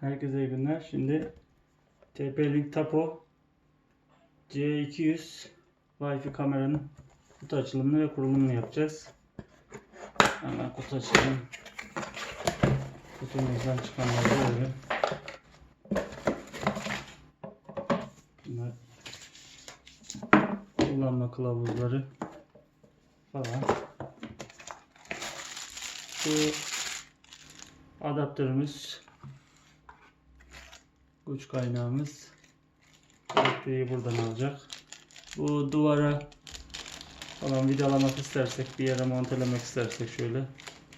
Herkese iyi günler. Şimdi TP-Link Tapo C200 Wi-Fi kameranın kutu açılımını ve kurulumunu yapacağız. Hemen kutu açalım. Kutumuzdan çıkanları böyle. Bunlar kullanma kılavuzları falan. Bu adaptörümüz güç kaynağımız elektriği buradan alacak. Bu duvara falan vidalamak istersek bir yere montelemek istersek şöyle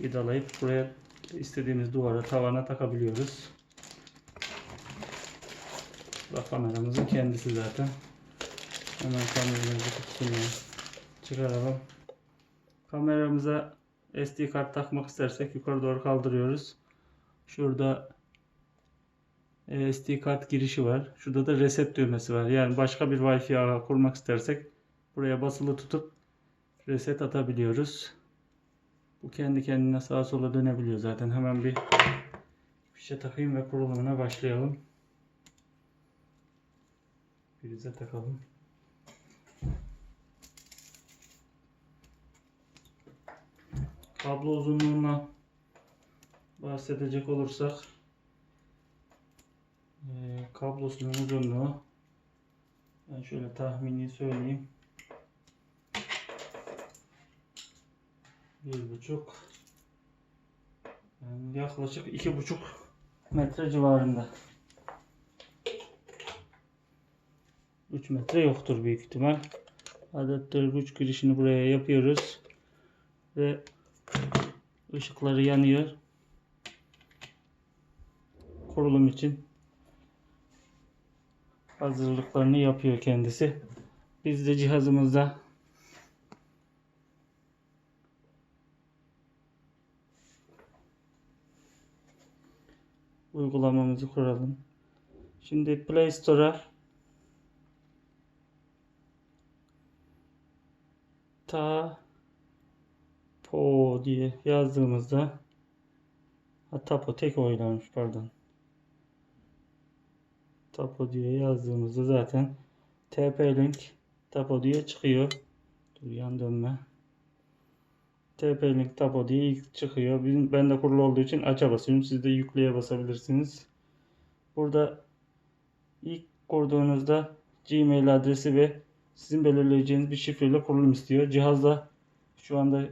vidalayıp buraya istediğimiz duvara tavana takabiliyoruz. Bak kameramızın kendisi zaten. Hemen kameramızı kutusunu çıkaralım. Kameramıza SD kart takmak istersek yukarı doğru kaldırıyoruz. Şurada SD kart girişi var. Şurada da reset düğmesi var. Yani başka bir Wi-Fi ağı kurmak istersek buraya basılı tutup reset atabiliyoruz. Bu kendi kendine sağa sola dönebiliyor zaten. Hemen bir fişe takayım ve kurulumuna başlayalım. Prize takalım. Kablo uzunluğuna bahsedecek olursak kablosunun uzunluğu ben şöyle tahmini söyleyeyim. Bir buçuk. Yani yaklaşık iki buçuk metre civarında. 3 metre yoktur büyük ihtimal. Adaptör güç girişini buraya yapıyoruz. Ve ışıkları yanıyor. Kurulum için hazırlıklarını yapıyor kendisi. Biz de cihazımızda uygulamamızı kuralım. Şimdi Play Store'a Tapo diye yazdığımızda ha, Tapo tek oylarmış pardon. Tapo diye yazdığımızda zaten TP-Link Tapo diye çıkıyor. Dur yan dönme. TP-Link Tapo diye ilk çıkıyor. Bizim, ben de kurulu olduğu için aça basıyorum. Siz de yükleye basabilirsiniz. Burada ilk kurduğunuzda Gmail adresi ve sizin belirleyeceğiniz bir şifreyle kurulum istiyor. Cihazda şu anda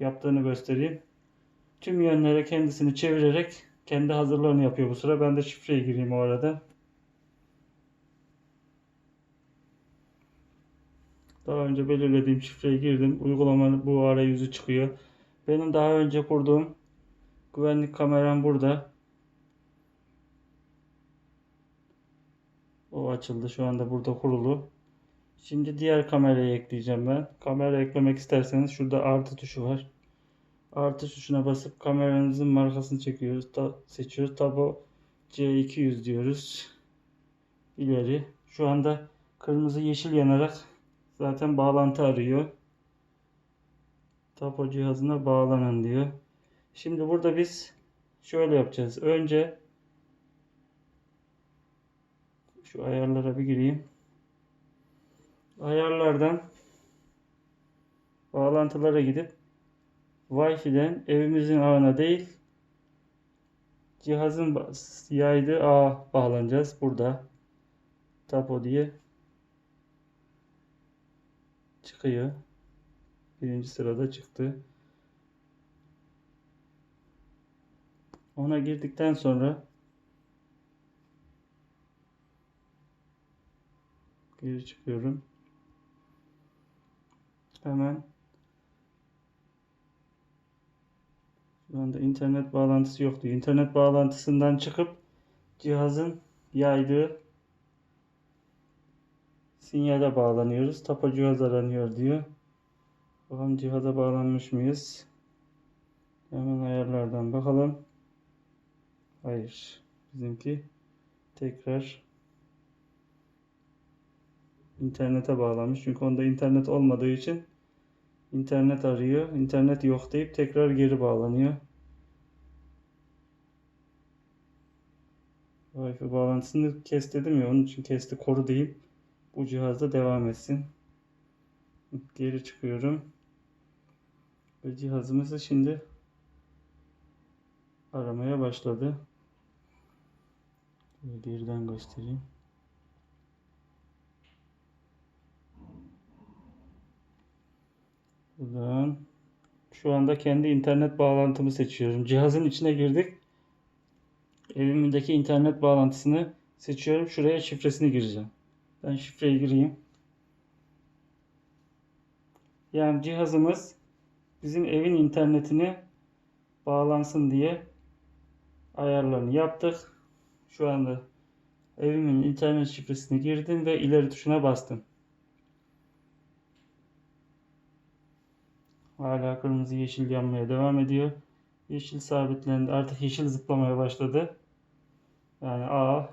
yaptığını göstereyim. Tüm yönlere kendisini çevirerek kendi hazırlarını yapıyor bu sıra. Ben de şifreyi gireyim o arada. Daha önce belirlediğim şifreyi girdim. Uygulamanın bu arayüzü çıkıyor. Benim daha önce kurduğum güvenlik kameram burada. O açıldı. Şu anda burada kurulu. Şimdi diğer kamerayı ekleyeceğim ben. Kamera eklemek isterseniz şurada artı tuşu var. Artı tuşuna basıp kameranızın markasını çekiyoruz. Ta seçiyoruz. Tabo C200 diyoruz. İleri. Şu anda kırmızı yeşil yanarak zaten bağlantı arıyor. Tapo cihazına bağlanın diyor. Şimdi burada biz şöyle yapacağız. Önce şu ayarlara bir gireyim. Ayarlardan bağlantılara gidip Wi-Fi'den evimizin ağına değil cihazın yaydığı ağa bağlanacağız. Burada Tapo diye çıkıyor. Birinci sırada çıktı. Ona girdikten sonra geri çıkıyorum. Hemen şu anda internet bağlantısı yoktu. İnternet bağlantısından çıkıp cihazın yaydığı sinyale bağlanıyoruz. Tapo cihaz aranıyor diyor. Bakalım cihaza bağlanmış mıyız? Hemen ayarlardan bakalım. Hayır. Bizimki tekrar internete bağlanmış. Çünkü onda internet olmadığı için internet arıyor. İnternet yok deyip tekrar geri bağlanıyor. Wi-Fi bağlantısını kes dedim ya onun için kesti koru diyeyim. Bu cihazda devam etsin. Geri çıkıyorum. Ve cihazımızı şimdi aramaya başladı. Geriden göstereyim. Buradan şu anda kendi internet bağlantımı seçiyorum. Cihazın içine girdik. Evimdeki internet bağlantısını seçiyorum. Şuraya şifresini gireceğim. Ben şifreyi gireyim. Yani cihazımız bizim evin internetine bağlansın diye ayarlarını yaptık. Şu anda evimin internet şifresini girdim ve ileri tuşuna bastım. Hala kırmızı yeşil yanmaya devam ediyor. Yeşil sabitlendi. Artık yeşil zıplamaya başladı. Yani A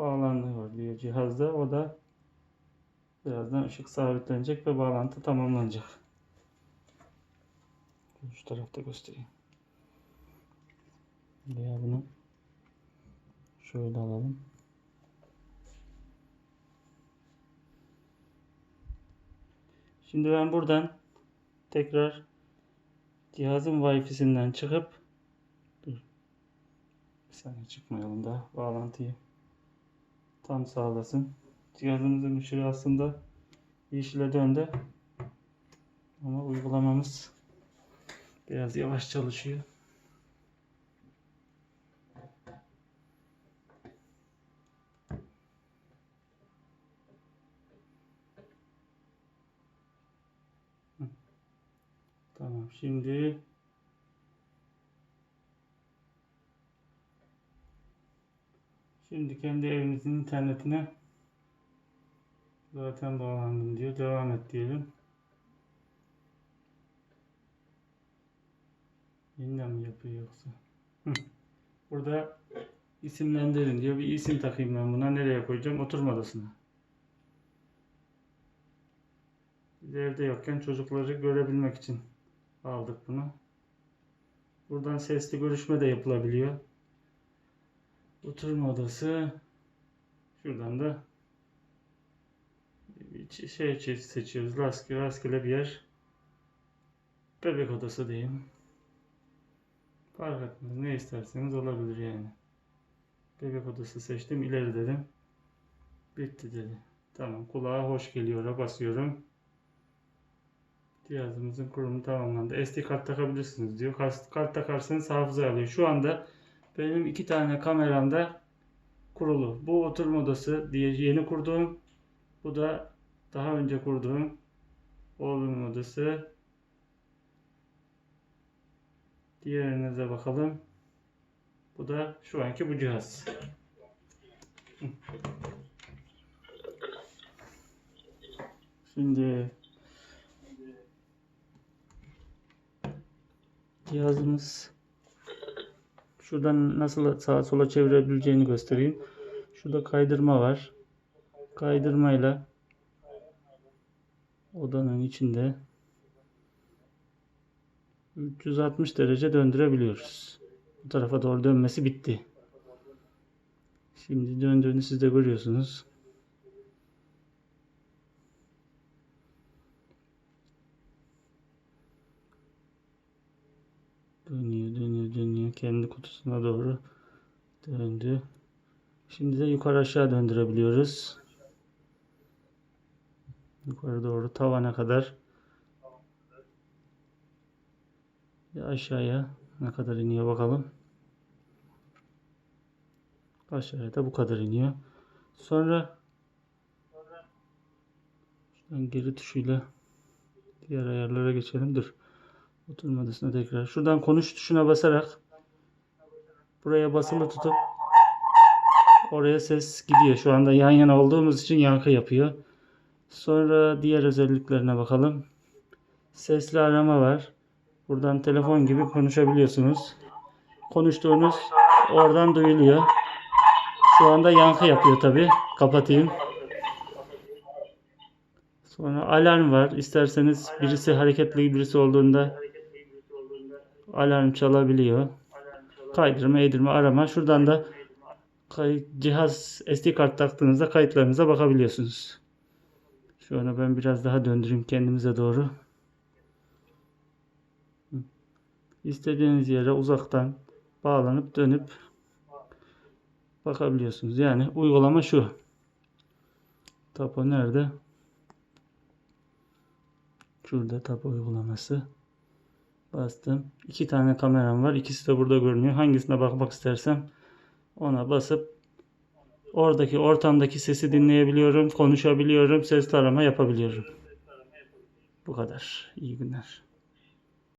bağlanıyor diyor cihazda. O da birazdan ışık sabitlenecek ve bağlantı tamamlanacak. Şu tarafta göstereyim. Veya bunu şöyle alalım. Şimdi ben buradan tekrar cihazın Wi-Fi'sinden çıkıp dur. Bir saniye çıkmayalım da bağlantıyı tam sağlasın. Cihazımızın ışığı aslında yeşile döndü. Ama uygulamamız biraz yavaş çalışıyor. Tamam şimdi Şimdi kendi evimizin internetine zaten bağlandım diyor. Devam et diyelim. Yeniden mi yapıyor yoksa? Burada isimlendirin diyor. Bir isim takayım ben buna. Nereye koyacağım? Oturma odasına. Biz evde yokken çocukları görebilmek için aldık bunu. Buradan sesli görüşme de yapılabiliyor. Oturma odası. Şuradan da bir şey seçiyoruz. Rastgele, rastgele bir yer. Bebek odası diyeyim. Fark etmez. Ne isterseniz olabilir yani. Bebek odası seçtim. İleri dedim. Bitti dedi. Tamam. Kulağa hoş geliyor'a basıyorum. Cihazımızın kurumu tamamlandı. SD kart takabilirsiniz diyor. Kart, kart takarsanız hafıza alıyor. Şu anda benim iki tane kameramda kurulu. Bu oturma odası diye yeni kurduğum. Bu da daha önce kurduğum oğlumun odası. Diğerinize bakalım. Bu da şu anki bu cihaz. Şimdi cihazımız şuradan nasıl sağa sola çevirebileceğini göstereyim. Şurada kaydırma var. Kaydırmayla odanın içinde 360 derece döndürebiliyoruz. Bu tarafa doğru dönmesi bitti. Şimdi döndüğünü siz de görüyorsunuz. Kendi kutusuna doğru döndü. Şimdi de yukarı aşağı döndürebiliyoruz. Yukarı doğru tavana kadar. Ve aşağıya ne kadar iniyor bakalım. Aşağıya da bu kadar iniyor. Sonra şuradan geri tuşuyla diğer ayarlara geçelim. Dur. Oturma odasına tekrar. Şuradan konuş tuşuna basarak buraya basılı tutup oraya ses gidiyor. Şu anda yan yana olduğumuz için yankı yapıyor. Sonra diğer özelliklerine bakalım. Sesli arama var. Buradan telefon gibi konuşabiliyorsunuz. Konuştuğunuz oradan duyuluyor. Şu anda yankı yapıyor tabi. Kapatayım. Sonra alarm var. İsterseniz birisi hareketli birisi olduğunda alarm çalabiliyor. Kaydırma, eğdirme, arama. Şuradan da cihaz SD kart taktığınızda kayıtlarınıza bakabiliyorsunuz. Şu an ben biraz daha döndüreyim kendimize doğru. İstediğiniz yere uzaktan bağlanıp dönüp bakabiliyorsunuz. Yani uygulama şu. Tapo nerede? Şurada tapo uygulaması. Bastım. İki tane kameram var. İkisi de burada görünüyor. Hangisine bakmak istersem ona basıp oradaki ortamdaki sesi dinleyebiliyorum, konuşabiliyorum, ses tarama yapabiliyorum. Bu kadar. İyi günler.